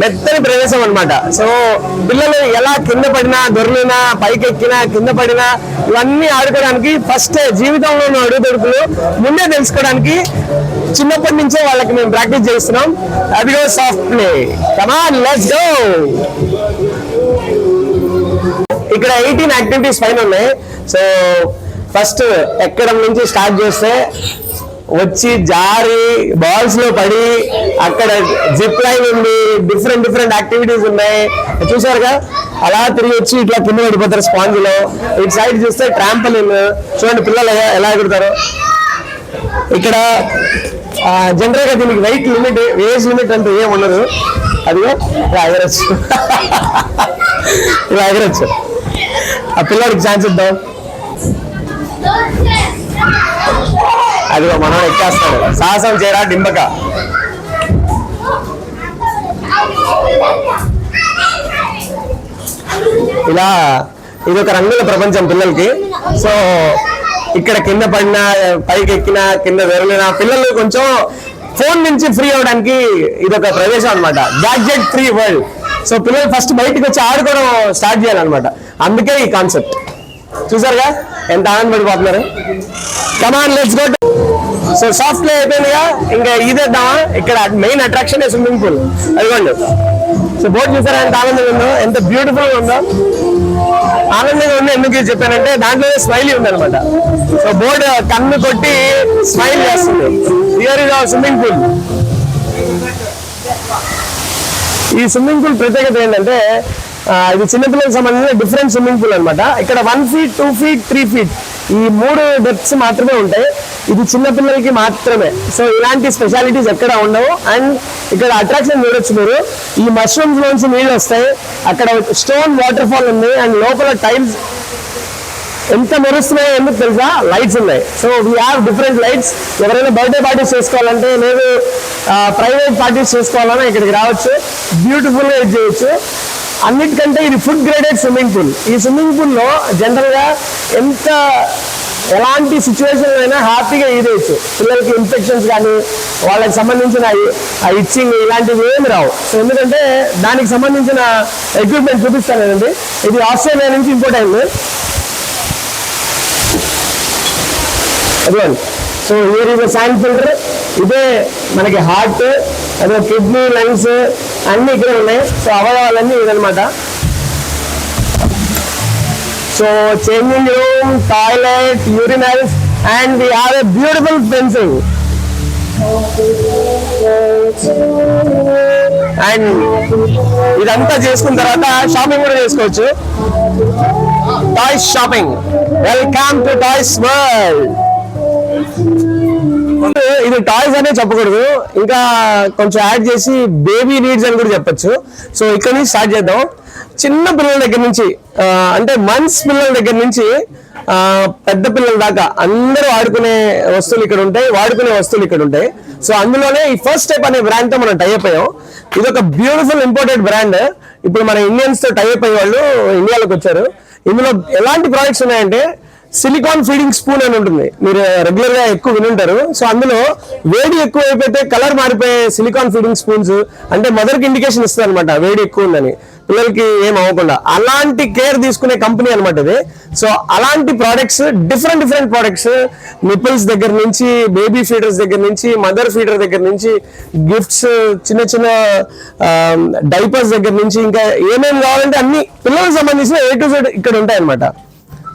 మెత్తని ప్రదేశం అనమాట సో పిల్లలు ఎలా కింద పడినా దొరికినా పైకెక్కినా కింద పడినా ఇవన్నీ ఆడుకోవడానికి ఫస్ట్ జీవితంలో ఉన్న అడుగుదొడుకులు ముందే తెలుసుకోవడానికి చిన్నప్పటి నుంచే వాళ్ళకి మేము ప్రాక్టీస్ చేస్తున్నాం. అదిగో soft play come on let's go ఇక్కడ ఎయిటీన్ యాక్టివిటీస్ పైన ఉన్నాయి సో ఫస్ట్ ఎక్కడం నుంచి స్టార్ట్ చేస్తే వచ్చి జారి బాల్స్లో పడి అక్కడ జిప్ లైన్ ఉంది డిఫరెంట్ డిఫరెంట్ యాక్టివిటీస్ ఉన్నాయి. చూసారుగా అలా తిరిగి వచ్చి ఇట్లా కింద పడిపోతారు స్పాంజ్లో ఇటు సైడ్ చూస్తే ట్రాంపలిన్ చూడండి పిల్లలు ఎలా- ఎగురుతారు. ఇక్కడ జనరల్గా దీనికి వెయిట్ లిమిట్ ఏజ్ లిమిట్ అంటూ ఏం ఉండదు. అదిగో ఇలా ఎగరొచ్చు. ఇలా ఎగరచ్చు. ఆ పిల్లడికి ఛాన్స్ ఇద్దాం. అదిగో మనం ఎక్కేస్తాడు. సాహసం చేయరా డింబక? ఇలా ఇది ఒక రంగుల ప్రపంచం పిల్లలకి. సో ఇక్కడ కింద పడినా పైకి ఎక్కినా కింద వెరలినా పిల్లలు కొంచెం ఫోన్ నుంచి ఫ్రీ అవడానికి ఇది ఒక ప్రదేశం అనమాట గ్యాడ్జెట్ ఫ్రీ వరల్డ్ సో పిల్లలు ఫస్ట్ బయటకు వచ్చి ఆడుకోవడం స్టార్ట్ చేయాలన్నమాట. అందుకే ఈ కాన్సెప్ట్ చూసారుగా? ఎంత ఆనందపడిపోతున్నారు come on let's go so soft play అయిపోయిందిగా ఇంకా ఇదేద్దామా ఇక్కడ మెయిన్ అట్రాక్షన్ స్విమ్మింగ్ పూల్ అదిగోండి. సో బోట్ చూసారా ఎంత ఆనందంగా ఉందో? ఎంత బ్యూటిఫుల్ ఉందో? ఆనందంగా ఉంది ఎందుకు చెప్పానంటే దాంట్లో స్మైలీ ఉంది అనమాట సో బోర్డు కన్ను కొట్టి స్మైల్ చేస్తుంది. హియర్ ఇస్ స్విమ్మింగ్ పూల్ ఈ స్విమ్మింగ్ పూల్ ప్రత్యేకత ఏంటంటే ఇది చిన్నపిల్లలకు సంబంధించిన డిఫరెంట్ స్విమ్మింగ్ పూల్ అన్నమాట. ఇక్కడ one feet two feet three feet ఈ మూడు డెప్త్స్ మాత్రమే ఉంటాయి. ఇది చిన్నపిల్లలకి మాత్రమే. సో ఇలాంటి స్పెషాలిటీస్ ఎక్కడ ఉండవు. అండ్ ఇక్కడ అట్రాక్షన్ చూడొచ్చు మీరు. ఈ మష్రూమ్స్ నుంచి నీళ్ళు వస్తాయి. అక్కడ స్టోన్ వాటర్ ఫాల్ ఉంది. అండ్ లోపల టైల్స్ ఎంత మెరుస్తున్నాయో ఎందుకు తెలుసా? లైట్స్ ఉన్నాయి. So we have different lights ఎవరైనా బర్త్డే పార్టీస్ చేసుకోవాలంటే లేదు ప్రైవేట్ పార్టీస్ చేసుకోవాలన్నా ఇక్కడికి రావచ్చు. బ్యూటిఫుల్గా ఇది చేయొచ్చు. అన్నిటికంటే ఇది ఫుడ్ గ్రేడెడ్ స్విమ్మింగ్ పూల్ ఈ స్విమ్మింగ్ పూల్లో జనరల్గా ఎంత ఎలాంటి సిచ్యువేషన్ అయినా హ్యాపీగా ఈదేయచ్చు పిల్లలకి ఇన్ఫెక్షన్స్ కానీ వాళ్ళకి సంబంధించిన ఆ ఇచ్చింగ్ ఇలాంటివి ఏమి రావు. సో ఎందుకంటే దానికి సంబంధించిన ఎక్విప్మెంట్ చూపిస్తాను ఇది ఆస్ట్రేలియా నుంచి ఇంపోర్ట్ అయింది. అదిగోండి. సో వేరే ఇస్ శాండ్ ఫిల్టర్ ఇదే మనకి హార్ట్ అదే కిడ్నీ లంగ్స్ అన్ని ఇక్కడే ఉన్నాయి. సో అవయవాలన్నీ ఇదనమాట so changing room toilet urinals and we have a beautiful fencing and ఇదంతా చేసుకున్న తర్వాత షాపింగ్ కూడా చేసుకోవచ్చు. Toys shopping welcome to toys world ఇది టాయ్స్ అనే చెప్పకూడదు. ఇంకా కొంచెం యాడ్ చేసి బేబీ నీడ్స్ అని కూడా చెప్పొచ్చు. సో ఇక్కడ నుంచి స్టార్ట్ చేద్దాం. చిన్న పిల్లల దగ్గర నుంచి అంటే మంత్స్ పిల్లల దగ్గర నుంచి పెద్ద పిల్లల దాకా అందరూ ఆడుకునే వస్తువులు ఇక్కడ ఉంటాయి వాడుకునే వస్తువులు ఇక్కడ ఉంటాయి. సో అందులోనే ఈ ఫస్ట్ స్టెప్ అనే బ్రాండ్తో మనం టై అయిపోయాం ఇది ఒక బ్యూటిఫుల్ ఇంపోర్టెడ్ బ్రాండ్ ఇప్పుడు మన ఇండియన్స్తో టై అయ్యే వాళ్ళు ఇండియాలోకి వచ్చారు. ఇందులో ఎలాంటి ప్రోడక్ట్స్ ఉన్నాయంటే సిలికాన్ ఫీడింగ్ స్పూన్ అని ఉంటుంది. మీరు రెగ్యులర్గా ఎక్కువ వినుంటారు. సో అందులో వేడి ఎక్కువ అయిపోతే కలర్ మారిపోయే సిలికాన్ ఫీడింగ్ స్పూన్స్ అంటే మదర్కి ఇండికేషన్ ఇస్తుంది అనమాట వేడి ఎక్కువ ఉందని. పిల్లలకి ఏం అవ్వకుండా. అలాంటి కేర్ తీసుకునే కంపెనీ అనమాట ఇది. సో అలాంటి products different different products nipples దగ్గర నుంచి బేబీ ఫీడర్స్ దగ్గర నుంచి మదర్ ఫీడర్ దగ్గర నుంచి గిఫ్ట్స్ చిన్న చిన్న um, డైపర్స్ దగ్గర నుంచి ఇంకా ఏమేమి కావాలంటే అన్ని పిల్లలకు సంబంధించిన ఏ టు జెడ్ ఇక్కడ ఉంటాయి అనమాట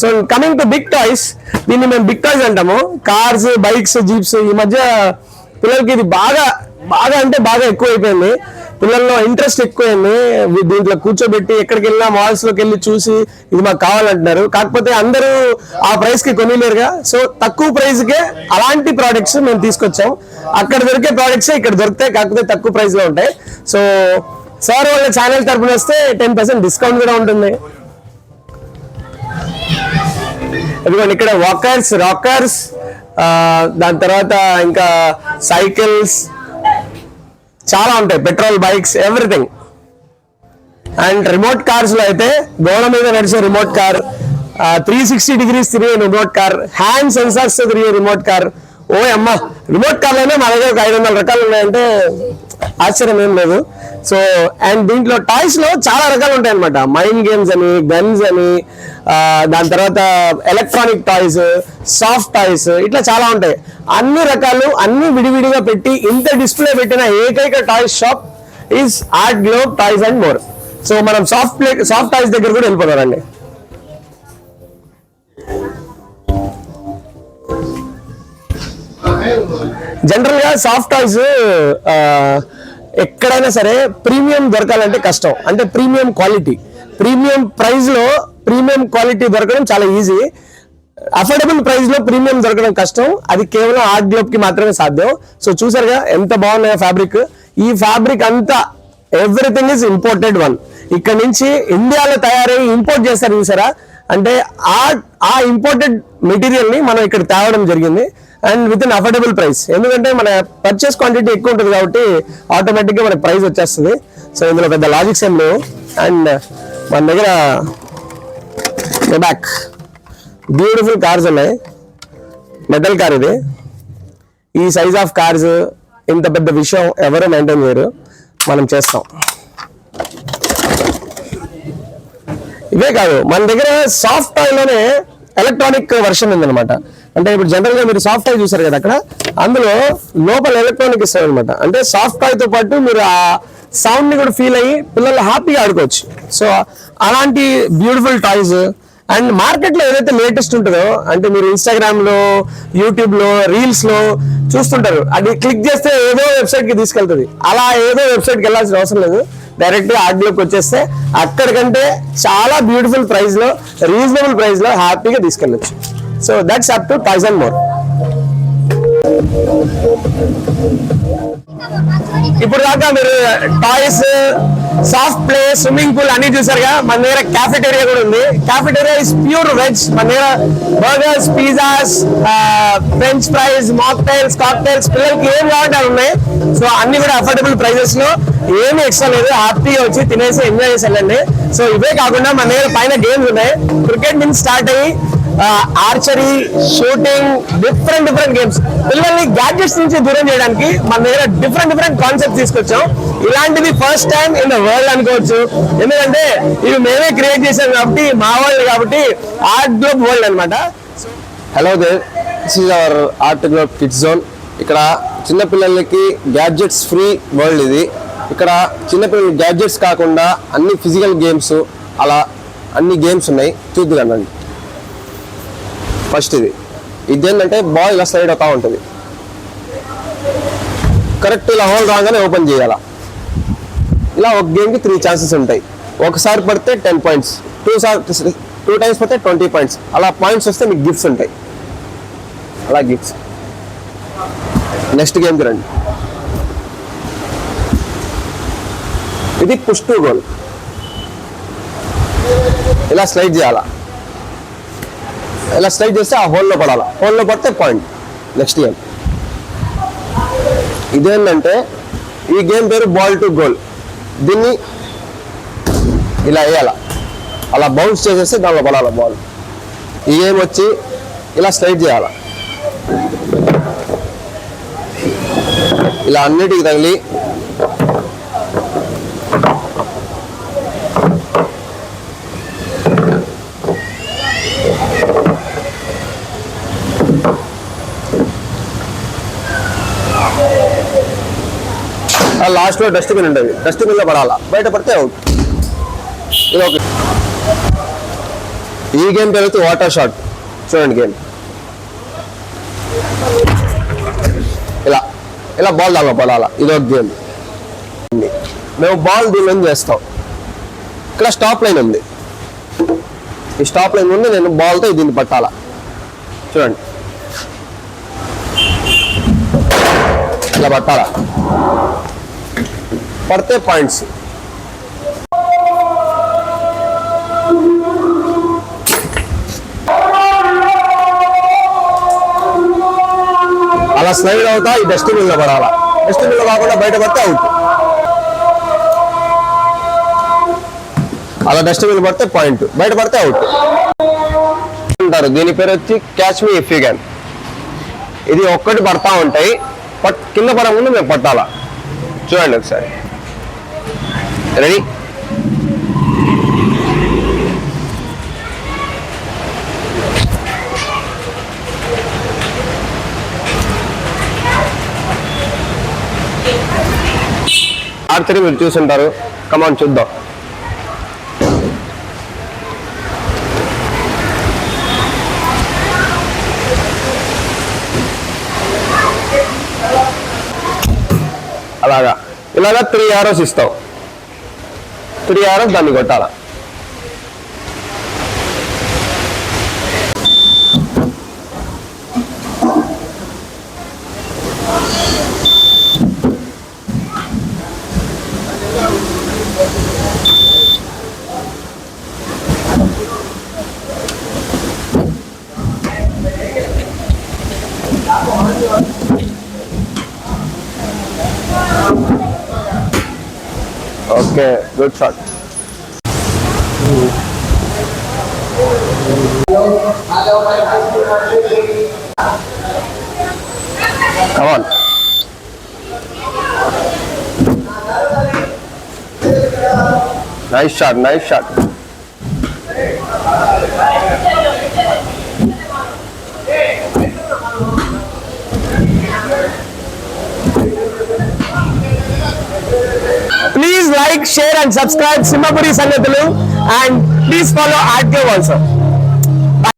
so coming to big toys దీన్ని మేము బిగ్ టాయ్స్ అంటాము. కార్స్ బైక్స్ జీప్స్ ఈ మధ్య పిల్లలకి ఇది బాగా బాగా అంటే బాగా ఎక్కువ అయిపోయింది పిల్లల్లో ఇంట్రెస్ట్ ఎక్కువైంది. దీంట్లో కూర్చోబెట్టి ఎక్కడికి వెళ్ళినా మాల్స్లోకి వెళ్ళి చూసి ఇది మాకు కావాలంటున్నారు. కాకపోతే అందరూ ఆ ప్రైస్కి కొనిలేరుగా. సో తక్కువ ప్రైస్ కే అలాంటి ప్రోడక్ట్స్ మేము తీసుకొచ్చాం. అక్కడ దొరికే ప్రోడక్ట్స్ ఇక్కడ దొరుకుతాయి. కాకపోతే తక్కువ ప్రైస్లో ఉంటాయి. సో సార్ వాళ్ళ ఛానల్ తరపున వస్తే టెన్ పర్సెంట్ డిస్కౌంట్ కూడా ఉంటుంది. ఎందుకంటే ఇక్కడ వాకర్స్ రాకర్స్ దాని తర్వాత ఇంకా సైకిల్స్ చాలా ఉంటాయి petrol bikes everything and remote కార్స్లో అయితే గోడ మీద నడిచే remote car three sixty degrees తిరిగే రిమోట్ కార్ హ్యాండ్ సెన్సార్స్తో తిరిగే రిమోట్ కార్ ఓ అమ్మ రిమోట్ కార్లోనే మా దగ్గర ఒక ఐదు వందల రకాలు ఉన్నాయంటే ఆశ్చర్యం ఏం లేదు. సో అండ్ దీంట్లో టాయ్స్లో చాలా రకాలు ఉంటాయి అనమాట మైండ్ గేమ్స్ అని గన్స్ అని దాని తర్వాత ఎలక్ట్రానిక్ టాయ్స్ సాఫ్ట్ టాయ్స్ ఇట్లా చాలా ఉంటాయి. అన్ని రకాలు అన్ని విడివిడిగా పెట్టి ఇంత డిస్ప్లే పెట్టిన ఏకైక toys shop is art globe toys and more so మనం సాఫ్ట్ ప్లే సాఫ్ట్ టాయ్స్ దగ్గర కూడా వెళ్ళిపోతారండి జనరల్ గా సాఫ్ట్ టాయ్స్ ఎక్కడైనా సరే ప్రీమియం దొరకాలంటే కష్టం. అంటే ప్రీమియం క్వాలిటీ ప్రీమియం ప్రైస్లో ప్రీమియం క్వాలిటీ దొరకడం చాలా ఈజీ అఫోర్డబుల్ ప్రైస్లో ప్రీమియం దొరకడం కష్టం. అది కేవలం ఆర్ట్ గ్లోబ్కి మాత్రమే సాధ్యం. సో చూసారుగా ఎంత బాగున్నాయో ఫ్యాబ్రిక్ ఈ ఫ్యాబ్రిక్ అంతా ఎవ్రీథింగ్ ఇస్ ఇంపోర్టెడ్ వన్ ఇక్కడ నుంచి ఇండియాలో తయారయ్యి ఇంపోర్ట్ చేస్తారు చూసారా? అంటే ఆ ఆ ఇంపోర్టెడ్ మెటీరియల్ని మనం ఇక్కడ తేవడం జరిగింది. And with in affordable price. ఎందుకంటే మన పర్చేస్ క్వాంటిటీ ఎక్కువ ఉంటుంది కాబట్టి ఆటోమేటిక్గా మన ప్రైస్ వచ్చేస్తుంది. సో ఇందులో పెద్ద లాజిక్స్ ఏం లేవు. అండ్ మన దగ్గర బ్యాక్ బ్యూటిఫుల్ కార్స్ ఉన్నాయి. మెటల్ కార్ ఇది. ఈ సైజ్ ఆఫ్ కార్స్ ఇంత పెద్ద విషయం ఎవరు మెయింటైన్ చేయరు. మనం చేస్తాం. ఇవే కాదు మన దగ్గర సాఫ్ట్ టాయ్లోనే ఎలక్ట్రానిక్ వర్షన్ ఉందన్నమాట. అంటే ఇప్పుడు జనరల్గా మీరు సాఫ్ట్ టాయ్ చూసారు కదా అక్కడ అందులో లోపల ఎలక్ట్రానిక్ ఇస్తారు అనమాట అంటే సాఫ్ట్ టాయ్తో పాటు మీరు ఆ సౌండ్ని కూడా ఫీల్ అయ్యి పిల్లలు హ్యాపీగా ఆడుకోవచ్చు. సో అలాంటి బ్యూటిఫుల్ టాయ్స్ అండ్ మార్కెట్లో ఏదైతే లేటెస్ట్ ఉంటుందో అంటే మీరు ఇన్స్టాగ్రామ్లో యూట్యూబ్లో రీల్స్లో చూస్తుంటారు. అది క్లిక్ చేస్తే ఏదో వెబ్సైట్కి తీసుకెళ్తుంది. అలా ఏదో వెబ్సైట్కి వెళ్ళాల్సిన అవసరం లేదు. డైరెక్ట్గా ఆర్డీలోకి వచ్చేస్తే అక్కడికంటే చాలా బ్యూటిఫుల్ ప్రైస్లో రీజనబుల్ ప్రైస్లో హ్యాపీగా తీసుకెళ్ళచ్చు. So that's up to thousand more ఇప్పుడు దాకా మీరు toys soft play swimming pool అన్ని చూసారుగా మన దగ్గర క్యాఫెటేరియా కూడా ఉంది. క్యాఫెటేరియా ఇస్ ప్యూర్ వెజ్ మన దగ్గర burgers pizzas french fries mocktails cocktails పిల్లలకి ఏం కావాలంటే ఉన్నాయి. సో అన్ని కూడా అఫోర్డబుల్ ప్రైజెస్లో. ఏమి ఎక్స్ట్రా లేదు. హ్యాపీగా వచ్చి తినేసి ఎంజాయ్ చేసి వెళ్ళండి. సో ఇవే కాకుండా మన దగ్గర పైన గేమ్స్ ఉన్నాయి. క్రికెట్ నుంచి స్టార్ట్ అయ్యి archery shooting different different games పిల్లల్ని గ్యాడ్జెట్స్ నుంచి దూరం చేయడానికి మన దగ్గర డిఫరెంట్ డిఫరెంట్ కాన్సెప్ట్ తీసుకొచ్చాం. ఇలాంటిది first time in the world అనుకోవచ్చు. ఎందుకంటే ఇవి మేమే క్రియేట్ చేసాం కాబట్టి మా వాళ్ళు కాబట్టి ఆర్ట్ గ్లోబ్ వరల్డ్ అనమాట hello they this is our Art Globe kids zone ఇక్కడ చిన్నపిల్లలకి గ్యాడ్జెట్స్ ఫ్రీ వరల్డ్ ఇది. ఇక్కడ చిన్నపిల్లలు గ్యాడ్జెట్స్ కాకుండా అన్ని ఫిజికల్ గేమ్స్ అలా అన్ని గేమ్స్ ఉన్నాయి. చూద్దురండి ఫస్ట్ ఇది. ఇది ఏంటంటే బాల్ ఇలా సైడ్ అవుతా ఉంటుంది. కరెక్ట్ ఇలా హోల్ రాగానే ఓపెన్ చేయాలా. ఇలా ఒక గేమ్కి త్రీ ఛాన్సెస్ ఉంటాయి. ఒకసారి పడితే ten points two sir two times పడితే ట్వంటీ పాయింట్స్ అలా పాయింట్స్ వస్తే మీకు గిఫ్ట్స్ ఉంటాయి. అలా గిఫ్ట్స్ నెక్స్ట్ గేమ్కి రండి. ఇది పుష్ టూ గోల్ ఇలా స్లైడ్ చేయాలా. ఇలా స్లైడ్ చేస్తే ఆ హోల్లో పడాలా హోల్లో పడితే పాయింట్ నెక్స్ట్ గేమ్ ఇదేంటంటే ఈ గేమ్ పేరు బాల్ టు గోల్ దీన్ని ఇలా వేయాల అలా బౌన్స్ చేసేస్తే దానిలో పడాలి బాల్ ఈ గేమ్ వచ్చి ఇలా స్లైడ్ చేయాల ఇలా అన్నిటికి తగిలి లాస్ట్లో డస్ట్బిన్ ఉంటుంది డస్ట్బిన్లో పడాలా? బయట పడితే అవుట్. ఇది ఈ గేమ్ పేరు వాటర్ షాట్. చూడండి గేమ్. ఇలా. ఇలా బాల్ దానిలో పడాలా? ఇది ఒక గేమ్. మేము బాల్ దీని చేస్తాం? ఇక్కడ స్టాప్ లైన్ ఉంది. ఈ స్టాప్ లైన్ ఉంది నేను బాల్తో దీన్ని పట్టాలా? చూడండి. ఇలా పట్టాలా? పడితే పాయింట్స్. అలా స్లైడ్ అవుతా ఈ డస్ట్బిన్లో పడాలా. డస్ట్బిన్లో కాకుండా బయట పడితే అవుట్. అలా డస్ట్బిన్ పడితే పాయింట్. బయట పడితే అవుట్. అంటారు దీని పేరు వచ్చి క్యాచ్ మీ ఇఫ్ క్యాన్ ఇది ఒక్కటి పడతా ఉంటాయి పట్ కింద పడకుండా మేము పట్టాలా? చూడండి ఒకసారి. రెడీ ఆర్చరీ మీరు చూసుంటారు. కమాన్ చూద్దాం. అలాగా. ఇలాగా త్రీ ఆరోస్ ఇస్తావు త్రీ ఆరోస్ దాన్ని కొట్టాల Okay, good shot. Come on. Nice shot, nice shot. Please like share and subscribe Simhapuri Sangathulu and please follow RK also